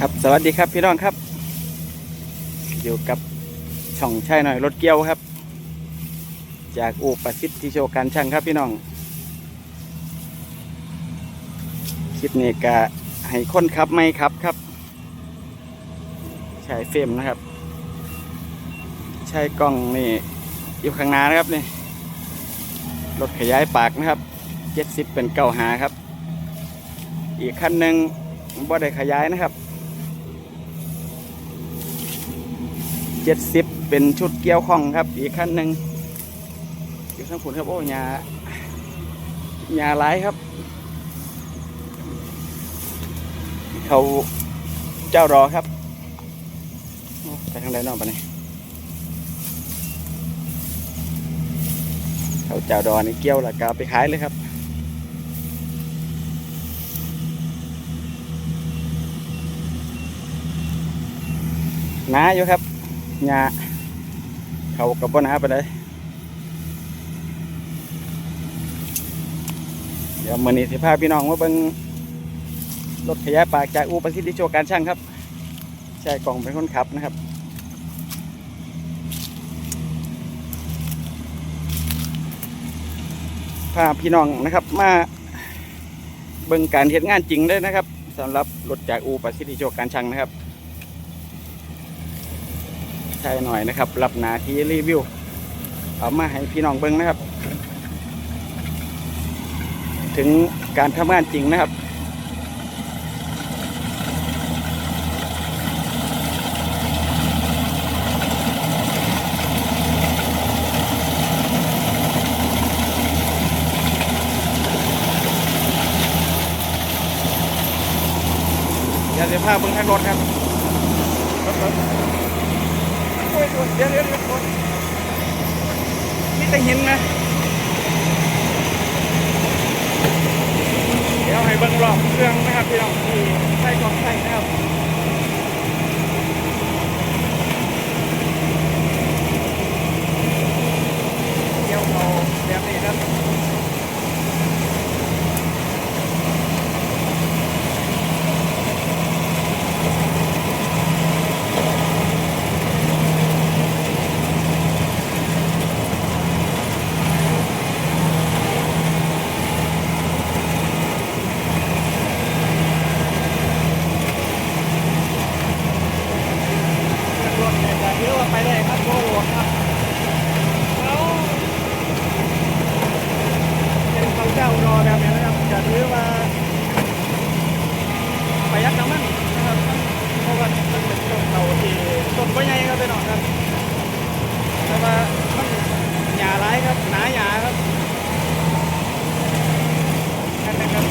ครับสวัสดีครับพี่น้องครับ อยู่กับช่องชายหน่อยรถเกี้ยวครับ จากอูประสิทธิโชการช่างครับพี่น้องคลิปนี้ก็ให้ค้นขับไม่ครับครับใช้เฟรมนะครับ ใช้กล้องนี่อยู่ข้างหน้านะครับนี่รถขยายปากนะครับเจ็ดสิบเป็นเก้าหาครับ อีกคันหนึ่งบ่ได้ขยายนะครับ เจ็ดสิบเป็นชุดเกี่ยวข้องครับ อีกขั้นหนึ่งอยู่ข้งผุนครับโอ้ยาหยาหลายครับ เขาเจ้ารอครับโอ้ไปทางใดนอกปะเนี่เขาเจ้ารอนี่เกี่ยวแล้วก็เอาไปขายเลยครับหนาอยู่ครับ หญ้าเขากับบ่หนาไปเลยเดี๋ยวมือนี้สิพาพี่น้องมาเบิ่งรถขยายปากจากอูประสิทธิโชการช่างครับใช่กล่องเป็นคนขับนะครับพาพี่น้องนะครับมาเบิ่งการเห็นงานจริงเลยนะครับสำหรับรถจากอูประสิทธิโชการช่างนะครับ ใช่หน่อยนะครับรับหนาที่รีวิว เอามาให้พี่น้องเบิ้งนะครับ ถึงการทำงานจริงนะครับเดี๋ยวจะพาเบิ้งทางรถครับรถรถโอ้ย เดี๋ยวเดี๋ยวเดี๋ยวคนนี่แต่หินนะเดี๋ยวให้เบิ้งรอบเครื่องนะครับพี่น้องที่ใส่กล่องใส่นะครับเดี๋ยวเราแบบนี้นะบรถเนี่ยจะถือว่าไปได้ครับโอ้โหครับแล้วเป็นเขาเจ้ารอแบบนี้นะครับจะถือว่าประหยัดน้ำมันนะครับเพราะว่ามันเป็นต้นเขาที่ต้นก็ใหญ่ครับพี่น้องครับ แต่ว่ามันหยาร้ายครับหนาหยาครับนั่นนะครับ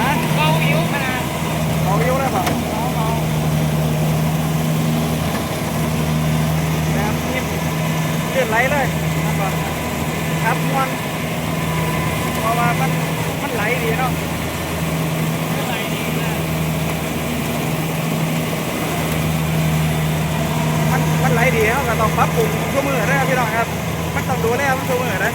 ฮะ เบาอิ๋วขนาด เอาอยู่แล้วครับ เบาเบา แบบนี้เลือดไหลเลยนะ ครับครับมวนเพราะว่ามันมันไหลดีเนาะมันไหลดีนะมันมันไหลดีเนาก็ต้องปรับปรุงทุกมือนะครับพี่น้องครับ มันต้องดูแลมันทุกมือนะ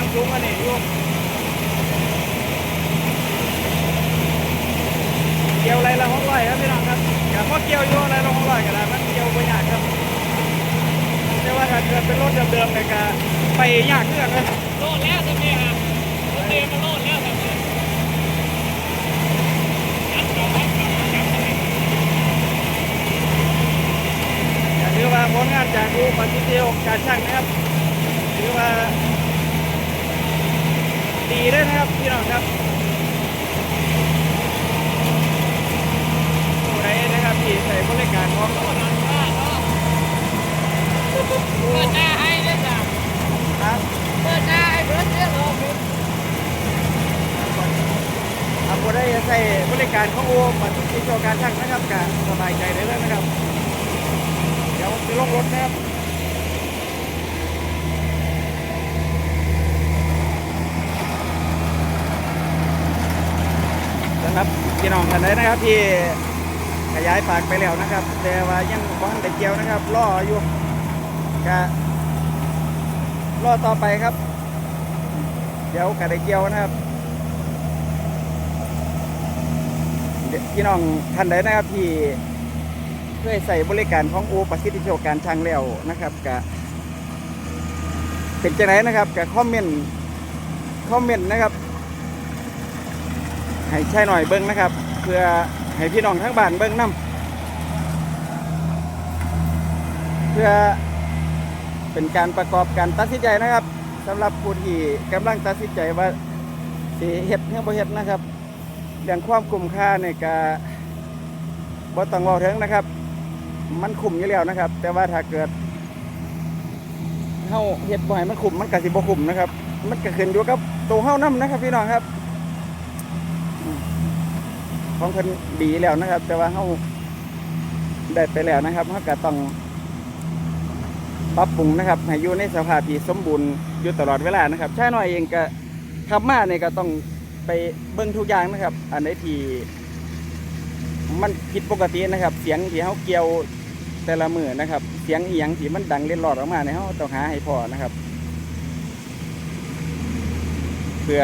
ยังสูงอันนี้ลูกเกี่ยวอะไรละหกร้อยครับพี่น้องครับกับพ่อเกี่ยวยอะไรละหกร้อยกันแล้วมันเกี่ยวไปยากครับไม่ว่าจะเกิดเป็นรถเดิมๆเนี่ยก็ไปยากเรื่องนะโลดแล้วใช่ไหมครับรถเดิมมันโลดแล้วแบบนี้ถือว่าผลงานจากรูปปฏิเสธการช่างนะครับหรือว่า ดีด้วยนะครับพี่น้องครับผู้ใดนะครับที่ใส่บริการของโลดหลังบ้านเนาะเปิดหน้าให้ด้วยจ้ะครับเปิดหน้าให้เบิร์ดเรื่องของคุณอาผู้ใดใส่บริการของโอปฏิเดียวการช่างนะครับก็สบายใจได้เลยนะครับ เดี๋ยวจะลงรถนะครับ นะครับพี่น้องท่านใดนะครับที่ขยายปากไปแล้วนะครับ แต่ว่ายังบ้านได้เกี่ยวนะครับรออยู่ก็รอต่อไปครับ เดี๋ยวกะได้เกี่ยวนะครับพี่น้องท่านใดนะครับที่เคยใส่บริการของอูประสิทธิโชคการช่างแล้วนะครับกะเป็นจังไหนนะครับกะคอมเมนต์คอมเมนต์นะครับ ให้ใช่หน่อยเบิ้งนะครับ เพื่อให้พี่น้องทั้งบ้านเบิ้งนํเพื่อเป็นการประกอบการตัดสินใจนะครับสำหรับผู้ที่กำลังตัดสินใจว่าสิเฮ็ดเรื่องบ่เฮ็ดนะครับเรื่องความคุ้มค่าในการบ่ต้องเว้าถึงนะครับ มันคุ้มอยู่แล้วนะครับ แต่ว่าถ้าเกิดเฮาเฮ็ดบ่ให้มันคุ้มมันก็สิบ่คุ้มนะครับ มันก็ขึ้นอยู่กับตัวเฮานำนะครับ พี่น้องครับ ของเพิ่นดีแล้วนะครับ แต่ว่าเขาได้ไปแล้วนะครับเขาก็ต้องปรับปรุงนะครับให้อยู่ในสภาพที่สมบูรณ์อยู่ตลอดเวลานะครับใช่หน่อยเองก็ขับมาเนี่ยก็ต้องไปเบิ่งทุกอย่างนะครับ อันไหนที่มันผิดปกตินะครับ เสียงที่เขาเกี่ยวแต่ละมือนะครับ เสียงเอียงที่มันดังเล่นหลอดออกมาเนี่ยเขาต้องหาให้พอนะครับเพื่อ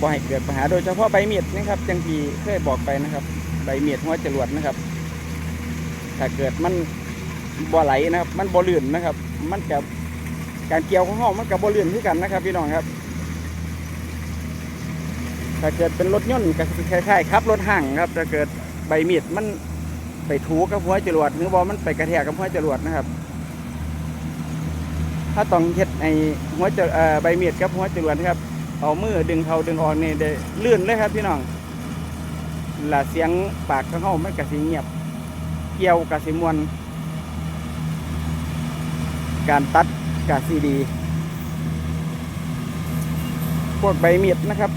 บ่ให้เกิดปัญหาโดยเฉพาะใบเมียดนะครับจังที่เคยบอกไปนะครับ ใบเมียดหัวจรวดนะครับ ถ้าเกิดมันบ่ไหลนะครับ มันบ่ลื่นนะครับ มันกับการเกี่ยวของห้องมันกับบ่ลื่นที่กันนะครับ พี่น้องครับ ถ้าเกิดเป็นรถยนต์ก็คือคล้ายๆครับรถห่างครับถ้าเกิดใบมีดมันไปถูกับหัวจรวดหรือว่ามันไปกระแทกกับหัวจรวดนะครับ ถ้าต้องเฮ็ดไอหัวจรเอ่อใบมีดกับหัวจรวดนะครับ เอามือดึงเขาดึงออกนี่ได้ลื่นเลยครับพี่น้องละเสียงปากของเขามันกะสิเงียบ เกี่ยวกระสิมวน การตัดกระสิดี พวกใบเมียดนะครับ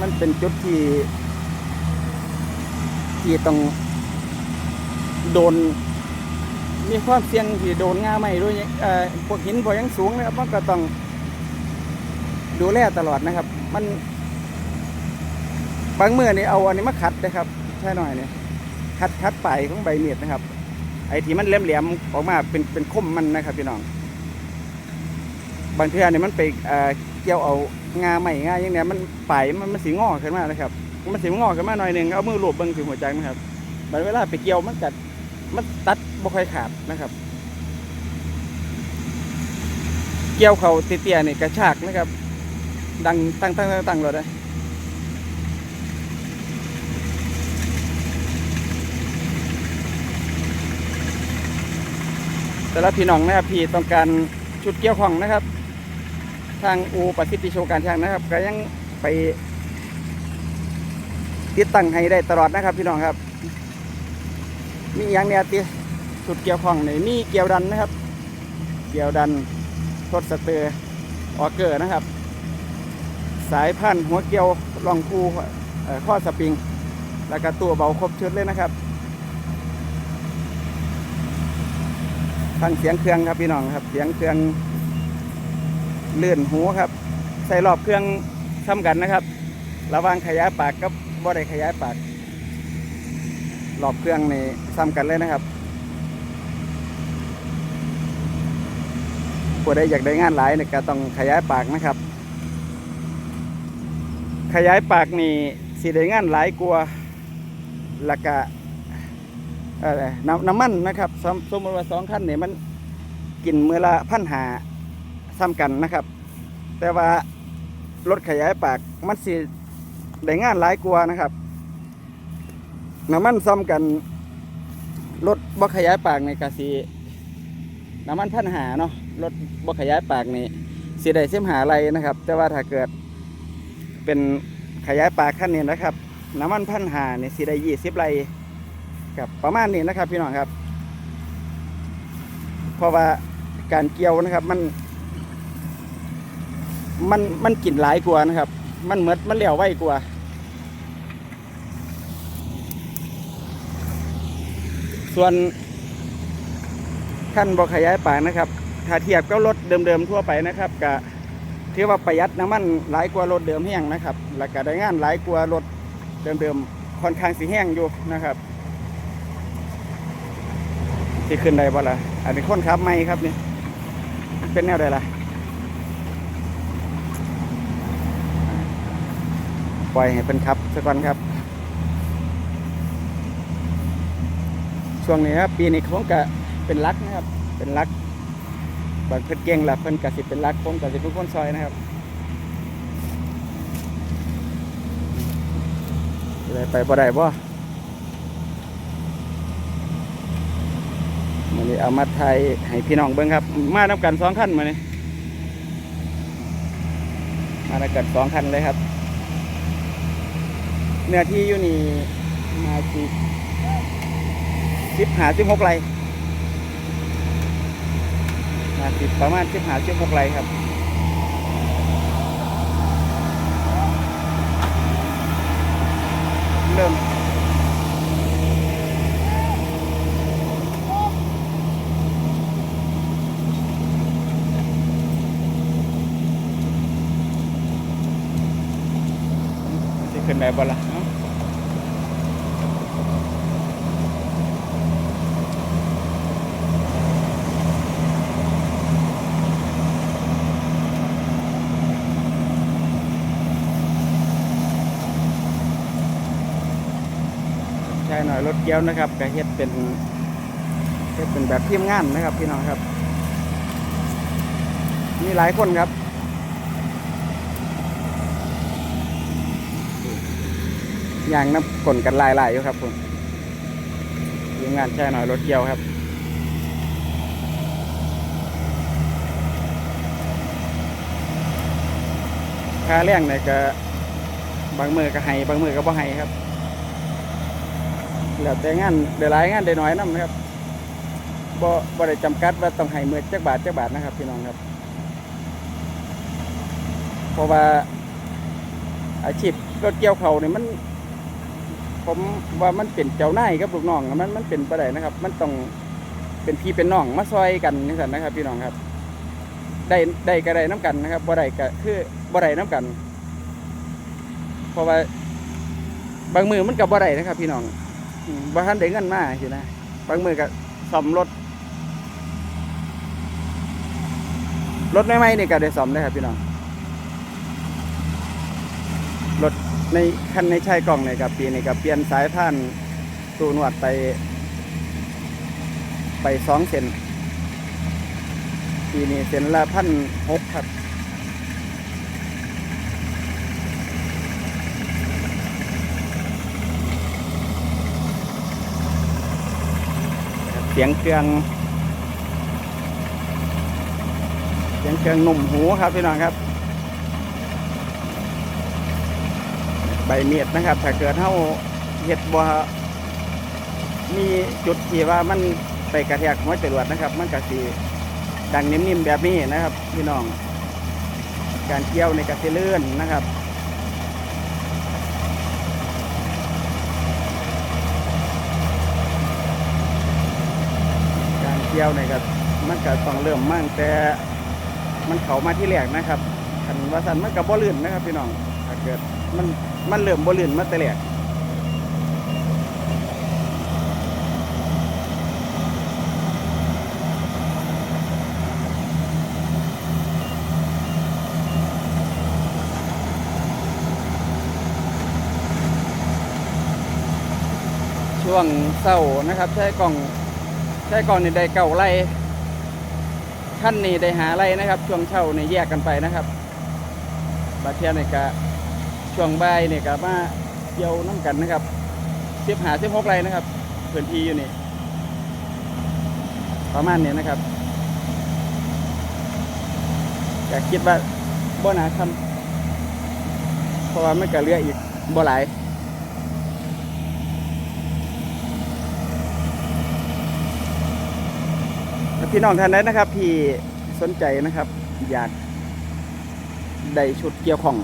มันเป็นจุดที่ ที่ต้องโดน มีความเสี่ยงที่โดนง่าไหมด้วยเอ่อพวกหินพวกยังสูงนะครับมันก็ต้อง ดูแลตลอดนะครับ มัน บางเมื่อนี่เอาอันนี้มาขัดนะครับใช่หน่อยเนี่ยขัดขัดไปของใบเมียดนะครับ ไอ้ที่มันแหลมๆออกมาเป็นเป็นคมมันนะครับพี่น้อง บางเทื่อเนี่มันไปเอ่อเกี่ยวเอางาใหม่งาอย่างเนี้ยมันปลายมันมันสีงอขึ้นมานะครับมันสีงอขึ้นมาหน่อยหนึ่งเอามือลูบเบิ้งถึงหัวใจนะครับบางเวลาไปเกี่ยวมันกัดมันตัดบ่ค่อยขาดนะครับเกี่ยวเขาเตี้ยๆนี่กระชากนะครับ ดังตั้งตั้งตั้งตั้งเลยแต่ละพี่น้องนะครับพี่ต้องการชุดเกี่ยวของนะครับ ทางอูประสิทธิโชการช่างนะครับ ก็ยังไป ติดตั้งให้ได้ตลอดนะครับ พี่น้องครับ มีอย่างเนี้ยติชุดเกี่ยวของในมีเกี่ยวดันนะครับ เกี่ยวดันทดสเตอร์ออเกอร์นะครับ สายพันธุ์หัวเกียวรองคู่ข้อสปริง แล้วก็ตัวเบาครบชุดเลยนะครับฟังเสียงเครื่องครับพี่น้องครับ เสียงเครื่องเลื่อนหูครับ ใส่รอบเครื่องซ้ำกันนะครับ ระว่างขยายปากกับบ่ได้ขยายปากรอบเครื่องนี่ซ้ำกันเลยนะครับผู้ใดอยากได้งานหลายเนี่ยก็ต้องขยายปากนะครับ ขยายปากนี่สีได้งานหลายกว่าแล้วก็เอ่อน้ำน้ำมันนะครับสมสมมติว่าสองขั้นเนี่ยมันกินเมื่อละพันหาซ้ำกันนะครับ แต่ว่ารถขยายปากมันสิได้งานหลายกว่านะครับน้ำมันซ้ำกันรถบ่ขยายปากในกาสีน้ำมันพันหาเนาะรถบ่ขยายปากนี่สิได้เส้มหาอะไรนะครับ แต่ว่าถ้าเกิด เป็นขยายปากขั้นนี้นะครับ น้ำมันพันหาเนี่ยสิได้ยี่สิบไรกับประมาณนี้นะครับ พี่น้องครับ เพราะว่าการเกี่ยวนะครับมัน มันมันกลิ่นหลายกว่านะครับ มันเหมือนมันเหลวไวกว่าส่วนขั้นบอขยายปากนะครับ ถ้าเทียบกับรถเดิมๆทั่วไปนะครับก็ ถือว่าประหยัดน้ำมันหลายกว่ารถเดิมแห้งนะครับ แล้วก็ได้งานหลายกว่ารถเดิมๆค่อนข้างสีแห้งอยู่นะครับที่ขึ้นได้บ่ล่ะอันนี้คนขับไม่ครับนี่เป็นแนวใดล่ะปล่อยให้เป็นขับสักก่อนครับ ช่วงนี้ครับปีนี้ผมก็เป็นรักนะครับ เป็นรัก บางเพิ่นเก่งละเพิ่นกสิเป็นรักผมกสิเป็นคนซอยนะครับสิได้ไปบ่ได้บ่มันนี้เอามาไทยให้พี่น้องเบิ่งครับ มานํกันสองคันมานี่มานํกันสองคันเลยครับ เนื้อที่อยู่นี่มาสิสิบหาสิบหกไร มาสิประมาณสิบหาสิบหกไรครับเริ่มสิขึ้นได้บ่ล่ะเนาะ ใช่หน่อย รถเกี้ยวนะครับก็เฮ็ดเป็นเฮ็ดเป็นแบบเทียมงานนะครับพี่น้องครับ มีหลายคนครับยางน้ำกลนกันลายๆอยู่ครับผมทีมงานใช่หน่อยรถเกี้ยวครับค่าแรงเนี่ยก็บางมือก็ให้บางมือก็บ่ให้ครับ แล้วแต่งานเดี๋ยวหลายงานเดี๋ยวน้อยน้ำนะครับบ่บ่ได้จำกัดว่าต้องให้เมื่อจักบาทจักบาทนะครับพี่น้องครับ เพราะว่าอาชีพรถเกี่ยวเขาเนี่ยมัน ผมว่ามันเป็นเจ้าหน้ายกับลูกน้องอะมันมันเป็นประเดนะครับ มันต้องเป็นพี่เป็นน้องมาซอยกันนี่สันนะครับ พี่น้องครับ ได้ได้ก็ได้น้ำกันนะครับบ่ได้ก็คือบ่ได้น้ำกัน เพราะว่าบางมือมันกับบ่ได้นะครับ พี่น้อง บ่ทันได้เงินมาสินะบางมือก็ซ่อมรถ รถใหม่ๆนี่ก็ได้ซ่อมได้ครับพี่น้อง รถในคันในใช้กล่องนี่กับปีนี้ก็เปลี่ยนสายพานตูนวดไป ไปสองเซนปีนี้เซนละพันหกครับ สียงเครื่อง เสียงเครื่องหนุ่มหูครับพี่น้องครับ ใบเมียดนะครับ ถ้าเกิดเท่าเห็ดบัวมีจุดที่ว่ามันไปกระแทกหัวจรวดนะครับ มันก็สีดังนิ่มๆแบบนี้นะครับ พี่น้อง การเกี่ยวในกระเซเลื่อนนะครับ การ เกี่ยวเนี่ยก็มันก็ต้องเริ่มมั่งแต่มันเขามาที่แรกนะครับคันว่าสันมันกับบ่ลื่นนะครับพี่น้องถ้าเกิดมันมันเริ่มบ่ลื่นมาแต่แรกช่วงเศร้านะครับ ใช้กล่อง ใช้กล่องนี่ได้เก่าไล่ขั้นนี้ได้หาไรนะครับ ช่วงเช่านี่แยกกันไปนะครับบาเทียนี่ก็ช่วงบ่ายนี่ก็มาเกี่ยวน้ำกันนะครับสิบหาสิบหกไรนะครับพื้นที่อยู่นี่ประมาณนี้นะครับก็คิดว่าบ่หนาทำเพราะว่ามันก็เลืออีกบ่หลาย พี่น้องท่านใดนะครับ ที่สนใจนะครับ อยากได้ชุดเกี่ยวของ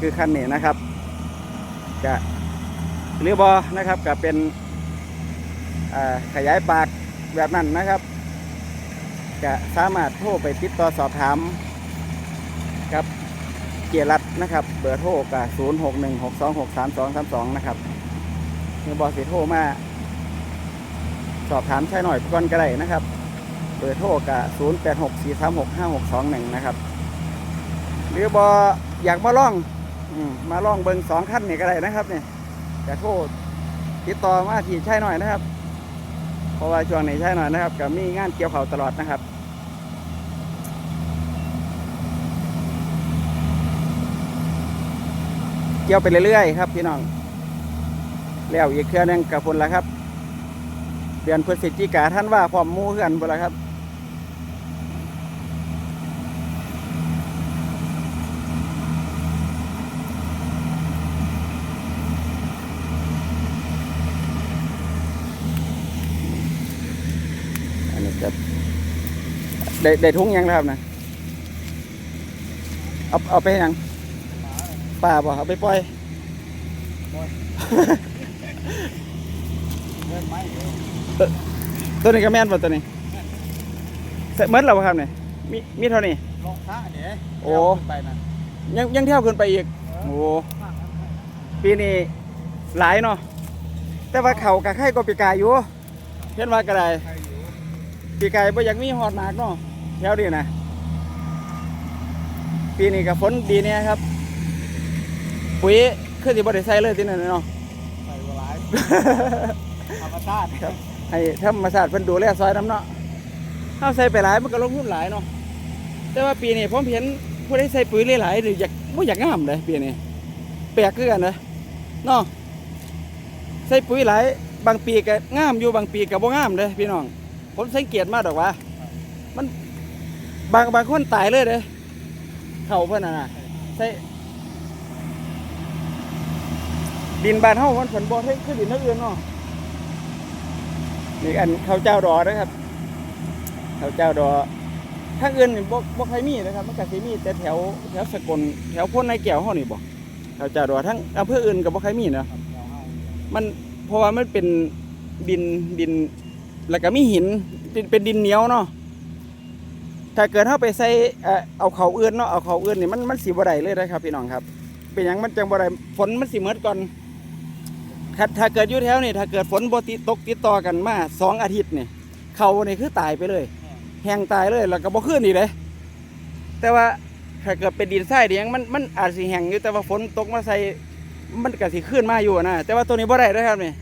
คือคันนี้นะครับกะหรือบอนะครับก็เป็นขยายปากแบบนั้นนะครับก็สามารถโทรไปติดต่อสอบถามกับเกียรัตนะครับ เบอร์โทรกับ0 6 1 6 2 6 3 2 3 2นะครับเมื่อบอสิโทรมาสอบถามใช่หน่อยก่อนก็ได้นะครับ เบอร์โทรกับ0 8 6 4 3 6 5 6 2 1นะครับ หรือบออยากมาล่องอมมาล่องเบิงสองขั้นนี่ก็ได้นะครับเนี่ยจะโทรติดต่อมาที่ใช่หน่อยนะครับ เพราะว่าช่วงนี้ใช่หน่อยนะครับก็มีงานเกี่ยวเขาตลอดนะครับเกี่ยวไปเรื่อยๆครับพี่น้อง แล้วอีกเครื่อหนึงกับพุ่นละครับ เดือนพฤศจิกาท่านว่าพร้อมมู่เพื่อนพุ่นละครับ อันนี้จะได้ได้ทุ่งยังนะครับนะเอาเอาไปยังป่าบ่เอาไปปล่อยเล่นไม้เดี๋ยวตัวนี้ก็แม่นป่ะตัวนี้เสร็จหมดแล้วครับเนี่ยมีมีเท่านี้ลองพระเดี๋ยวโอ้ยังยังเที่ยวขึ้นไปอีกโอ้ปีนี้หลายเนาะแต่ว่าเขากับไข่ก็ปีกายอยู่เห็นว่าก็ได้ ใครอยู่ปีกายบ่อยากมีหอดหมากเนาะแถวนี้นะปีนี้กับฝนดีเนี่ยครับ ปุ๋ยคือสิบ่ได้ใส่เลยที่นั่นเนาะใส่บัวหลายธรรมชาติครับให้ธรรมศาสตร์เพิ่นดูแลซอยน้ำเนาะเฮาใส่ไปหลายมันก็ลงทุนหลายเนาะแต่ว่าปีนี้ผมเห็นผู้ใดใส่ปุ๋ยหลายๆหรืออยากบ่อยากงามเลยปีนี้แปลกคือกันนะเนาะใส่ปุ๋ยหลายบางปีก็งามอยู่บางปีก็บ่งามเลยพี่น้อง ผมสังเกตมากดอกว่า มันบางบางคนตายเลยเด้เขาเพิ่นน่ะใส่ดินบานเฮามันฝนบ่ให้ขึ้นดินนักอื่นเนาะนี่อันข้าวเจ้าดอนะครับข้าวเจ้าดอทางอื่นบ่บ่ใครมีนะครับมันก็สิมีแต่แถวแถวสกลแถวพ้นในแก้วเฮานี่บ่ข้าวเจ้าดอทั้งอำเภออื่นก็บ่ใครมีนะมันเพราะว่ามันเป็นดินดิน แล้วก็มีหินเป็นเป็นดินเหนียวเนาะถ้าเกิดเฮาไปใส่เอ่อเอาเอื่นเนาะเอาเขาเอื่นนี่มันมันสิบ่ได้เลยนะครับพี่น้องครับ เป็นหยังมันจังบ่ได้ฝนมันสิหมดก่อนถ้าเกิดอยู่แถวนี่ถ้าเกิดฝนบ่ติตกติดต่อกันมาสองอาทิตย์นี่เขานี่คือตายไปเลย แห้งตายเลยแล้วก็บ่ขึ้นอีกเลย แต่ว่าถ้าเกิดเป็นดินทรายเดียงมันมันอาจสิแห้งอยู่แต่ว่าฝนตกมาใส่มันก็สิขึ้นมาอยู่นะแต่ว่าตัวนี้บ่ได้เด้อครับนี่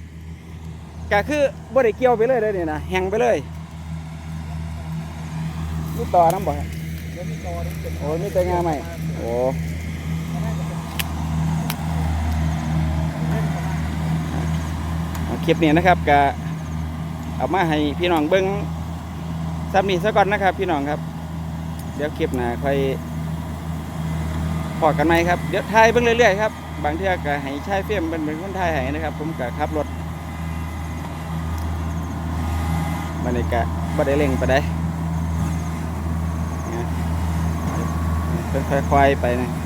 ก็คือบ่ได้เกี่ยวไปเลยเด้อนี่นะแหงไปเลยนี่ต่อน้ำบ่ครับเดี๋ยวมีตัวนึงเป็นโอ้มีแต่งาใหม่โอ้คลิปนี้นะครับก็เอามาให้พี่น้องเบิ้งซ้ำนี้ซะก่อนนะครับ พี่น้องครับ เดี๋ยวคลิปหน้าค่อยพอกันไหมครับ เดี๋ยวถ่ายเบิ้งเรื่อยๆครับ บางเทื่อก็ให้ชายเฟียมเป็นเป็นคนถ่ายให้นะครับ ผมก็ขับรถ มันนี่ก็บ่ได้เร่งไปได้ค่อยๆไปนะ